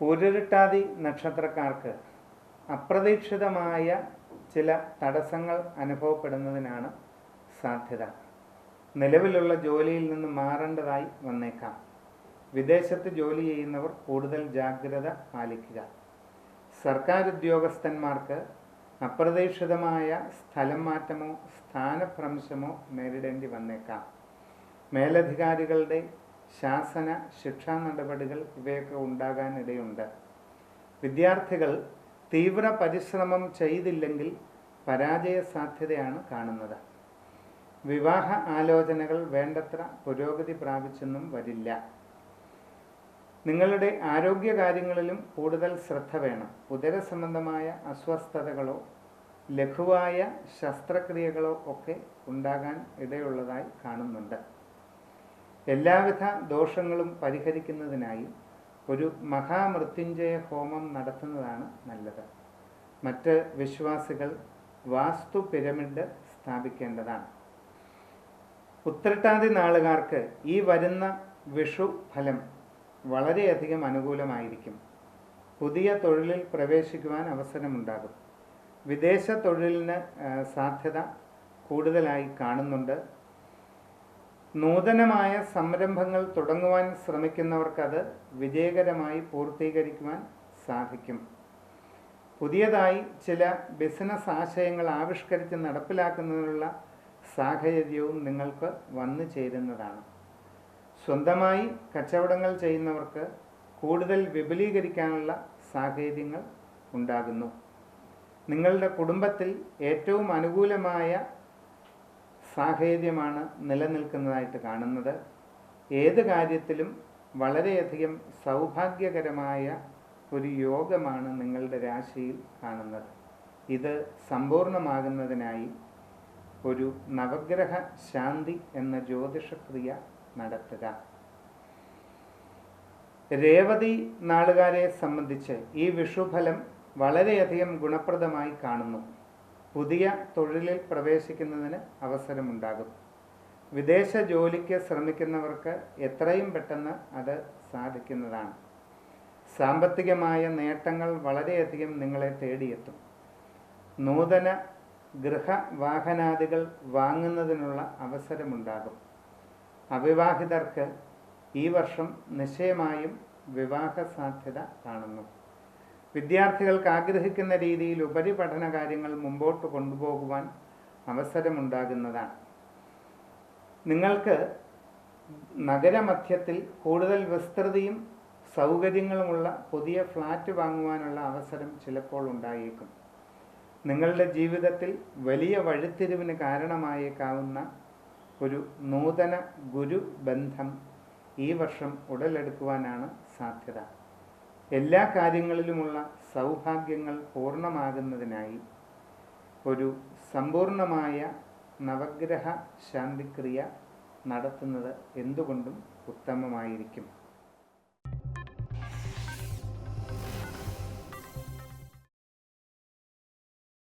പൂരരുട്ടാതി നക്ഷത്രക്കാർക്ക് അപ്രതീക്ഷിതമായ ചില തടസ്സങ്ങൾ അനുഭവപ്പെടുന്നതിനാണ് സാധ്യത. നിലവിലുള്ള ജോലിയിൽ നിന്ന് മാറേണ്ടതായി വന്നേക്കാം. വിദേശത്ത് ജോലി ചെയ്യുന്നവർ കൂടുതൽ ജാഗ്രത പാലിക്കുക. സർക്കാർ ഉദ്യോഗസ്ഥന്മാർക്ക് അപ്രതീക്ഷിതമായ സ്ഥലം മാറ്റമോ സ്ഥാനഭ്രംശമോ നേരിടേണ്ടി വന്നേക്കാം. മേലധികാരികളുടെ ശാസന ശിക്ഷാ നടപടികൾ ഇവയൊക്കെ ഉണ്ടാകാനിടയുണ്ട്. വിദ്യാർത്ഥികൾ തീവ്ര പരിശ്രമം ചെയ്തില്ലെങ്കിൽ പരാജയ സാധ്യതയാണ് കാണുന്നത്. വിവാഹ ആലോചനകൾ വേണ്ടത്ര പുരോഗതി പ്രാപിച്ചെന്നും വരില്ല. നിങ്ങളുടെ ആരോഗ്യ കാര്യങ്ങളിലും കൂടുതൽ ശ്രദ്ധ വേണം. ഉദര സംബന്ധമായ അസ്വസ്ഥതകളോ ലഘുവായ ശസ്ത്രക്രിയകളോ ഒക്കെ ഉണ്ടാകാൻ ഇടയുള്ളതായി കാണുന്നുണ്ട്. എല്ലാവിധ ദോഷങ്ങളും പരിഹരിക്കുന്നതിനായി ഒരു മഹാമൃത്യുഞ്ജയ ഹോമം നടത്തുന്നതാണ് നല്ലത്. മറ്റ് വിശ്വാസികൾ വാസ്തു പിരമിഡ് സ്ഥാപിക്കേണ്ടതാണ്. ഉത്രട്ടാതി നാളുകാർക്ക് ഈ വരുന്ന വിഷു ഫലം വളരെയധികം അനുകൂലമായിരിക്കും. പുതിയ തൊഴിലിൽ പ്രവേശിക്കുവാൻ അവസരമുണ്ടാകും. വിദേശ തൊഴിലിന് സാധ്യത കൂടുതലായി കാണുന്നുണ്ട്. നൂതനമായ സംരംഭങ്ങൾ തുടങ്ങുവാൻ ശ്രമിക്കുന്നവർക്കത് വിജയകരമായി പൂർത്തീകരിക്കുവാൻ സാധിക്കും. പുതിയതായി ചില ബിസിനസ് ആശയങ്ങൾ ആവിഷ്കരിച്ച് നടപ്പിലാക്കുന്നതിനുള്ള സാഹചര്യവും നിങ്ങൾക്ക് വന്നു ചേരുന്നതാണ്. സ്വന്തമായി കച്ചവടങ്ങൾ ചെയ്യുന്നവർക്ക് കൂടുതൽ വിപുലീകരിക്കാനുള്ള സാഹചര്യങ്ങൾ ഉണ്ടാകുന്നു. നിങ്ങളുടെ കുടുംബത്തിൽ ഏറ്റവും അനുകൂലമായ സാഹചര്യമാണ് നിലനിൽക്കുന്നതായിട്ട് കാണുന്നത്. ഏത് കാര്യത്തിലും വളരെയധികം സൗഭാഗ്യകരമായ ഒരു യോഗമാണ് നിങ്ങളുടെ രാശിയിൽ കാണുന്നത്. ഇത് സമ്പൂർണമാകുന്നതിനായി ഒരു നവഗ്രഹ ശാന്തി എന്ന ജ്യോതിഷക്രിയ നടത്തുക. രേവതി നാളുകാരെ സംബന്ധിച്ച് ഈ വിഷുഫലം വളരെയധികം ഗുണപ്രദമായി കാണുന്നു. പുതിയ തൊഴിലിൽ പ്രവേശിക്കുന്നതിന് അവസരമുണ്ടാകും. വിദേശ ജോലിക്ക് ശ്രമിക്കുന്നവർക്ക് എത്രയും പെട്ടെന്ന് അത് സാധിക്കുന്നതാണ്. സാമ്പത്തികമായ നേട്ടങ്ങൾ വളരെയധികം നിങ്ങളെ തേടിയെത്തും. നൂതന ഗൃഹവാഹനാദികൾ വാങ്ങുന്നതിനുള്ള അവസരമുണ്ടാകും. അവിവാഹിതർക്ക് ഈ വർഷം നിശ്ചയമായും വിവാഹ സാധ്യത കാണുന്നു. വിദ്യാർത്ഥികൾക്ക് ആഗ്രഹിക്കുന്ന രീതിയിൽ ഉപരിപഠന കാര്യങ്ങൾ മുമ്പോട്ട് കൊണ്ടുപോകുവാൻ അവസരമുണ്ടാകുന്നതാണ്. നിങ്ങൾക്ക് നഗരമധ്യത്തിൽ കൂടുതൽ വിസ്തൃതിയും സൗകര്യങ്ങളുമുള്ള പുതിയ ഫ്ലാറ്റ് വാങ്ങുവാനുള്ള അവസരം ചിലപ്പോൾ ഉണ്ടായേക്കും. നിങ്ങളുടെ ജീവിതത്തിൽ വലിയ വഴിത്തിരിവിന് കാരണമായേക്കാവുന്ന ഒരു നൂതന ഗുരു ബന്ധം ഈ വർഷം ഉടലെടുക്കുവാനാണ് സാധ്യത. എല്ലാ കാര്യങ്ങളിലുമുള്ള സൗഭാഗ്യങ്ങൾ പൂർണമാകുന്നതിനായി ഒരു സമ്പൂർണമായ നവഗ്രഹ ശാന്തിക്രിയ നടത്തുന്നത് എന്തുകൊണ്ടും ഉത്തമമായിരിക്കും.